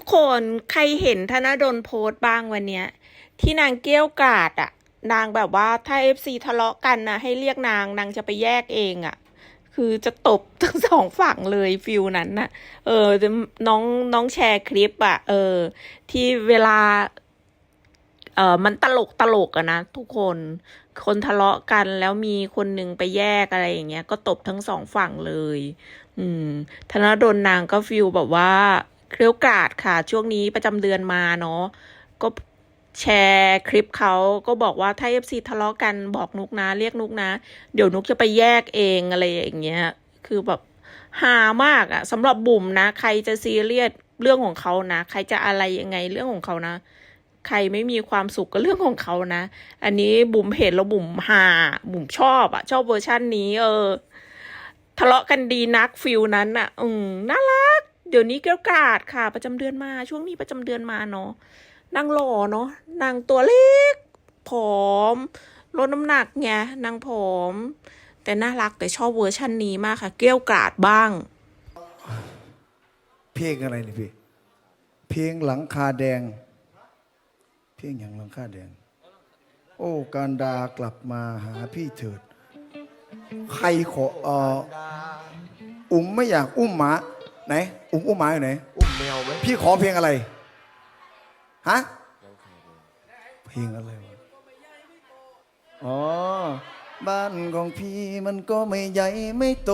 ทุกคนใครเห็นธนดลโพสต์บ้างวันเนี้ย ที่นางเกี้ยวกาดอะนางแบบว่าถ้าเอฟซีทะเลาะกันนะให้เรียกนางนางจะไปแยกเองอะคือจะตบทั้งสองฝั่งเลยฟิลนั้นนะเออน้องน้องแชร์คลิปอะเออ ที่เวลา เออมันตลกตลกอะนะทุกคนคนทะเลาะกันแล้วมีคนหนึ่งไปแยกอะไรอย่างเงี้ย ก็ตบทั้งสองฝั่งเลย อืม ธนดลนางก็ฟิลแบบว่า เครี้ยวกราดค่ะ ช่วงนี้ประจำเดือนมาเนาะก็แชร์คลิปเขาก็บอกว่าถ้าเอฟซีทะเลาะกันบอกนุกนะ เรียกนุกนะ เดี๋ยวนุกจะไปแยกเองอะไรอย่างเงี้ย คือแบบฮามากอะสำหรับบุ๋มนะ ใครจะซีเรียสเรื่องของเขานะ ใครจะอะไรยังไงเรื่องของเขานะ ใครไม่มีความสุขก็เรื่องของเขานะ อันนี้บุ๋มเห็นแล้วบุ๋มฮาบุ๋มชอบอะชอบเวอร์ชั่นนี้ เออ ทะเลาะกันดีนักฟิลนั้นอะอืมน่ารัก เดี๋ยวนี้เกลียวกาดค่ะ ประจำเดือนมา ช่วงนี้ประจำเดือนมาเนาะนางหล่อเนาะนางตัวเล็กผอมลดน้ำหนักไงนางผอม แต่น่ารักแต่ชอบเวอร์ชันนี้มากค่ะ เกลียวกาดบ้าง เพลงอะไรนี่พี่เพลงหลังคาแดง เพลงอย่างหลังคาแดง โอ้การดากลับมาหาพี่เถิด ใครขอเอออุ้มไม่อยากอุ้มหมา ไหนอุ้มอุ้มหมาอยู่ไหน อุ้มแมวไหมพี่ขอเพลงอะไร ฮะ เพลงอะไรวะ อ๋อ บ้านของพี่มันก็ไม่ใหญ่ไม่โต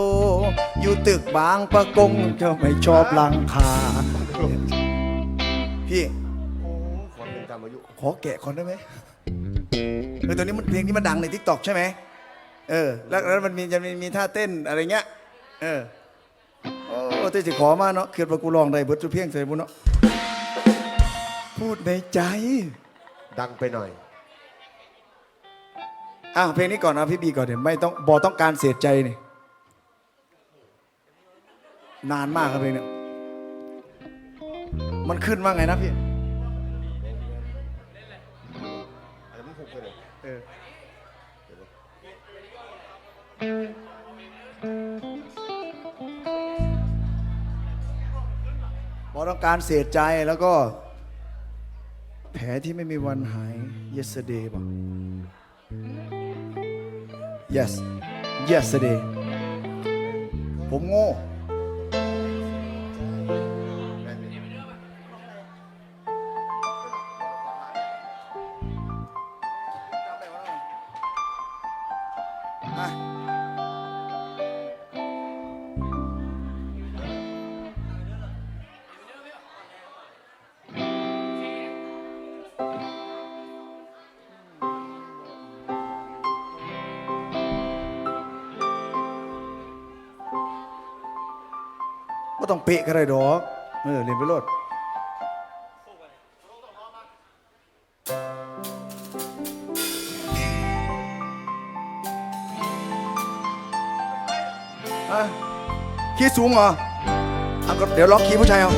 อยู่ตึกบางประกงจะไม่ชอบหลังคา พี่ โอ้ความเป็นตามอายุขอแกะก่อนได้ไหมเออตอนนี้มันเพลงนี้มันดังในทิกตอกใช่ไหม เออ แล้วแล้วมันมีจะมีมีท่าเต้นอะไรเงี้ย เออ โอ้แต่สิขอมาเนาะเกิดว่ากูลองได้เบิดทุเพลงใส่บุญเนาะพูดในใจ ดังไปหน่อยอ้าวเพลงนี้ก่อนนะพี่บีก่อนเดี๋ยวไม่ต้องบอต้องการเสียใจนี่นานมากครับเพลงเนี้ยมันขึ้นว่าไงนะพี่อะไรมันหุบไปเลยเออ พอต้องการเสียใจแล้วก็ แผลที่ไม่มีวันหาย yesterday บอก yes yesterday ผมโง่ ก็ต้องเปะก็ได้ดอกเออเรียนไปโลดอะขี้สูงเหรอเอาก็เดี๋ยวลองขี้ผู้ชายเอา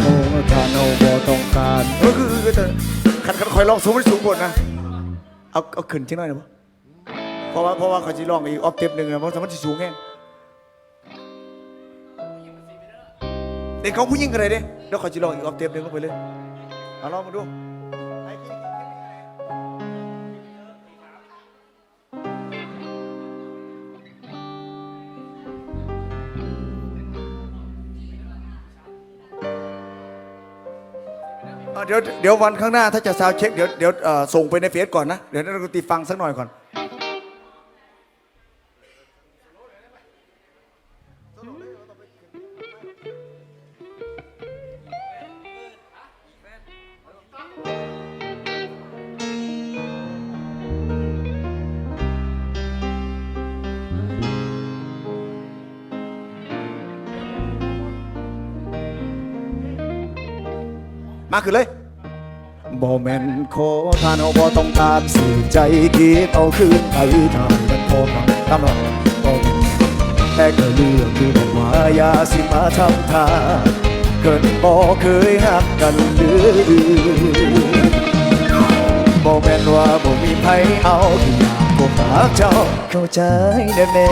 โอ้ถ้าโนบอต้องการเออคือคือ ขัดขันคอยลองสูงไม่สูงกว่านะ เอาเอาขึ้นชิ้นหน่อยนะเพราะว่าเพราะว่าเขาจะลองอีกออฟเทปหนึ่งนะเพราะสมมติสูงแห้งเด็กเขาผู้หญิงกันเลยเด้เดี๋ยวเขาจะลองอีกออฟเทปหนึ่งลงไปเลยเอาลองมาดู เดี๋ยวเดี๋ยววันข้างหน้าถ้าจะซาวเช็คเดี๋ยวเดี๋ยวเอ่อส่งไปในเฟซก่อนนะ เดี๋ยวนักดนตรีฟังสักหน่อยก่อน มาขึ้นเลยบ่แม่นขอทานเอาบ่ต้องการสื่อใจคิดเอาคืนไปทานมันพอฟังตามหลักบ่แม่นแค่ก็เรื่องที่บอกว่าอย่าสิมาทำทาเกินบ่เคยหักกันเลยบ่แม่นว่าบ่มีใครเอาที่อยาก พบหาเจ้าเข้าใจได้แม่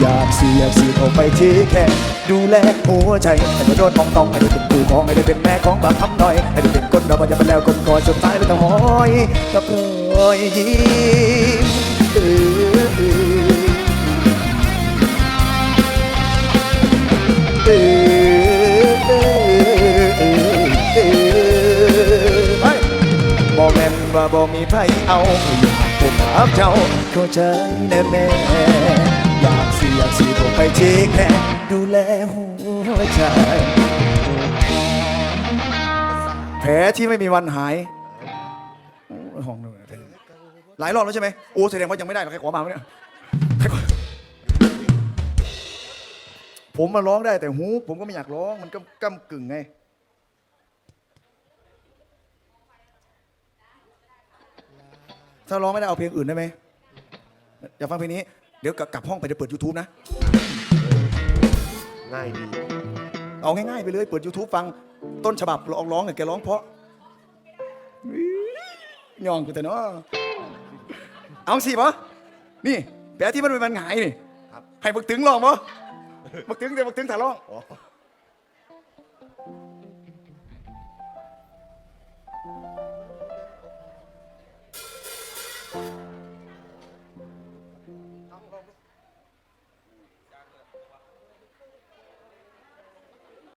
อยากเสียสีเข้าไปที่แค่ดูแลหัวใจให้มาโดนมองต้องให้ได้เป็นปู่ของให้ได้เป็นแม่ของบางคำหน่อยให้ได้เป็นคนเรามันจะเป็นแล้วคนก่อนจนตายเลยต้องหอยกับรอยยิ้มเออเออเอ้ยเอ้ยเอ้ยเอ้ยเฮ้ยบ่แม่นว่าบ่มีไผเอาอยาก ผมหาเจ้าเข้าใจแน่แม่อยากสิอยากสิผมไปเช็คแน่ดูแลหัวใจ แผลที่ไม่มีวันหายห้องนึงหลายรอบแล้วใช่ไหมโอ้แสดงว่ายังไม่ได้หรอกใครขอมาเนี่ยผมมาร้องได้แต่หู ผมก็ไม่อยากร้องมันก็ก้ากึ่งไง ถ้าร้องไม่ได้เอาเพลงอื่นได้ไหมอยากฟังเพลงนี้ เดี๋ยวกลับห้องไปเดี๋ยวเปิด YouTube นะ ง่ายดีเอาง่ายๆไปเลย เปิด YouTube ฟังต้นฉบับร้องร้องเนี่ยแกร้องเพราะย่องกูแต่เนาะเอาสิปะนี่แปลที่มันเป็นมันหงายนี่ครับให้บักตึงร้องปะบักตึงเดี๋ยวบักตึงถ่ายร้องอ๋อ